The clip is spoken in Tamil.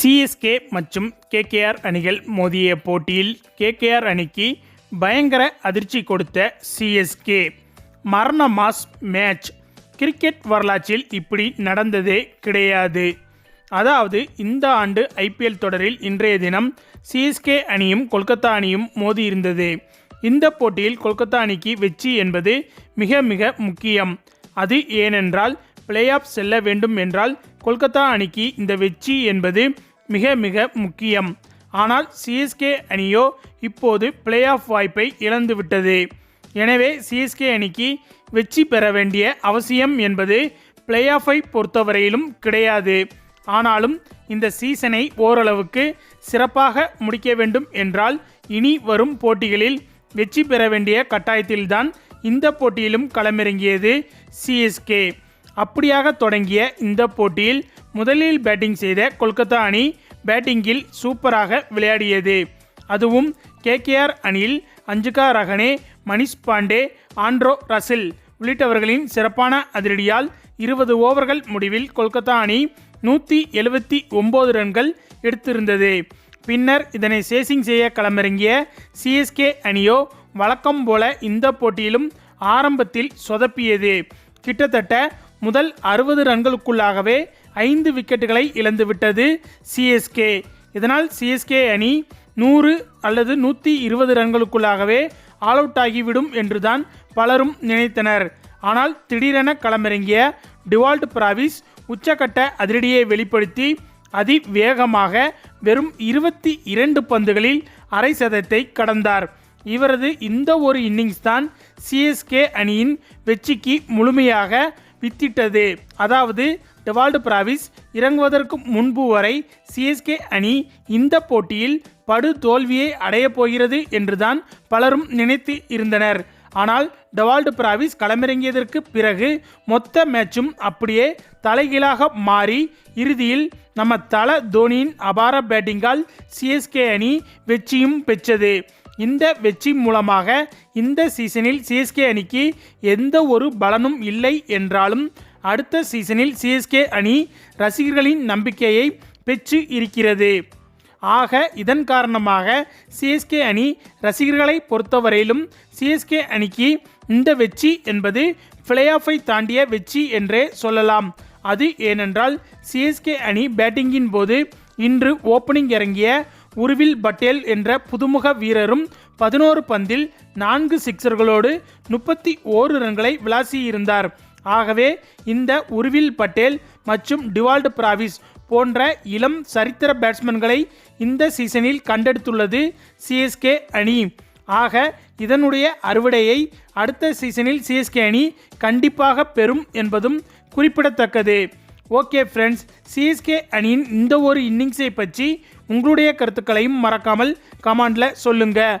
சிஎஸ்கே மற்றும் கேகேஆர் அணிகள் மோதிய போட்டியில் கேகேஆர் அணிக்கு பயங்கர அதிர்ச்சி கொடுத்த சிஎஸ்கே மரண மாஸ் மேட்ச். கிரிக்கெட் வரலாற்றில் இப்படி நடந்ததே கிடையாது. அதாவது இந்த ஆண்டு ஐபிஎல் தொடரில் இன்றைய தினம் சிஎஸ்கே அணியும் கொல்கத்தா அணியும் மோதியிருந்தது. இந்த போட்டியில் கொல்கத்தா அணிக்கு வெற்றி என்பது மிக மிக முக்கியம். அது ஏனென்றால் பிளே ஆஃப் செல்ல வேண்டும் என்றால் கொல்கத்தா அணிக்கு இந்த வெற்றி என்பது மிக மிக முக்கியம். ஆனால் சிஎஸ்கே அணியோ இப்போது பிளே ஆஃப் வாய்ப்பை இழந்துவிட்டது எனவே சிஎஸ்கே அணிக்கு வெற்றி பெற வேண்டிய அவசியம் என்பது பிளே ஆஃபை பொறுத்தவரையிலும் கிடையாது. ஆனாலும் இந்த சீசனை ஓரளவுக்கு சிறப்பாக முடிக்க வேண்டும் என்றால் இனி வரும் போட்டிகளில் வெற்றி பெற வேண்டிய கட்டாயத்தில்தான் இந்த போட்டியிலும் களமிறங்கியது சிஎஸ்கே அப்படியாக தொடங்கிய இந்த போட்டியில் முதலில் பேட்டிங் செய்த கொல்கத்தா அணி பேட்டிங்கில் சூப்பராக விளையாடியது. அதுவும் கேகேஆர் அணியில் அஞ்சுகா ரஹனே மணிஷ் பாண்டே ஆண்ட்ரோ ரசில் உள்ளிட்டவர்களின் சிறப்பான அதிரடியால் இருபது ஓவர்கள் முடிவில் கொல்கத்தா அணி நூற்றி எழுபத்தி ஒம்பது ரன்கள் எடுத்திருந்தது. பின்னர் இதனை சேசிங் செய்ய களமிறங்கிய சிஎஸ்கே அணியோ வழக்கம் போல இந்த போட்டியிலும் ஆரம்பத்தில் சொதப்பியது. கிட்டத்தட்ட முதல் அறுபது ரன்களுக்குள்ளாகவே ஐந்து விக்கெட்டுகளை இழந்துவிட்டது சிஎஸ்கே இதனால் சிஎஸ்கே அணி நூறு அல்லது நூற்றி இருபது ரன்களுக்குள்ளாகவே ஆல் அவுட் ஆகிவிடும் என்றுதான் பலரும் நினைத்தனர். ஆனால் திடீரென களமிறங்கிய டிவால்ட் பிராவிஸ் உச்சக்கட்ட அதிரடியை வெளிப்படுத்தி அதிவேகமாக வெறும் இருபத்தி இரண்டு பந்துகளில் அரை சதத்தை கடந்தார். இவரது இந்த ஒரு இன்னிங்ஸ் தான் சிஎஸ்கே அணியின் வெற்றிக்கு முழுமையாக வித்திட்டது. அதாவது டெவால்டு பிராவிஸ் இறங்குவதற்கு முன்பு வரை சிஎஸ்கே அணி இந்த போட்டியில் படு தோல்வியை அடையப் போகிறது என்றுதான் பலரும் நினைத்து இருந்தனர். ஆனால் டெவால்டு பிராவிஸ் களமிறங்கியதற்கு பிறகு மொத்த மேட்சும் அப்படியே தலைகீழாக மாறி இறுதியில் நம்ம தல தோனியின் அபார பேட்டிங்கால் சிஎஸ்கே அணி வெற்றியும் பெற்றது. இந்த வெற்றி மூலமாக இந்த சீசனில் சிஎஸ்கே அணிக்கு எந்த ஒரு பலனும் இல்லை என்றாலும் அடுத்த சீசனில் சிஎஸ்கே அணி ரசிகர்களின் நம்பிக்கையை பெற்று இருக்கிறது. ஆக இதன் காரணமாக சிஎஸ்கே அணி ரசிகர்களை பொறுத்தவரையிலும் சிஎஸ்கே அணிக்கு இந்த வெற்றி என்பது பிளே ஆஃபை தாண்டிய வெற்றி என்றே சொல்லலாம். அது ஏனென்றால் சிஎஸ்கே அணி பேட்டிங்கின் போது இன்று ஓப்பனிங் இறங்கிய உருவில் பட்டேல் என்ற புதுமுக வீரரும் பதினோரு பந்தில் நான்கு சிக்சர்களோடு முப்பத்தி ஓரு ரன்களை விளாசியிருந்தார். ஆகவே இந்த உருவில் பட்டேல் மற்றும் டிவால்டு பிராவிஸ் போன்ற இளம் சரித்திர பேட்ஸ்மேன்களை இந்த சீசனில் கண்டெடுத்துள்ளது சிஎஸ்கே அணி. ஆக இதனுடைய அறுவடையை அடுத்த சீசனில் சிஎஸ்கே அணி கண்டிப்பாக பெறும் என்பதும் குறிப்பிடத்தக்கது. ஓகே ஃப்ரெண்ட்ஸ் சிஎஸ்கே அணியின் இந்த ஒரு இன்னிங்ஸை பற்றி உங்களுடைய கருத்துக்களையும் மறக்காமல் கமாண்டில் சொல்லுங்கள்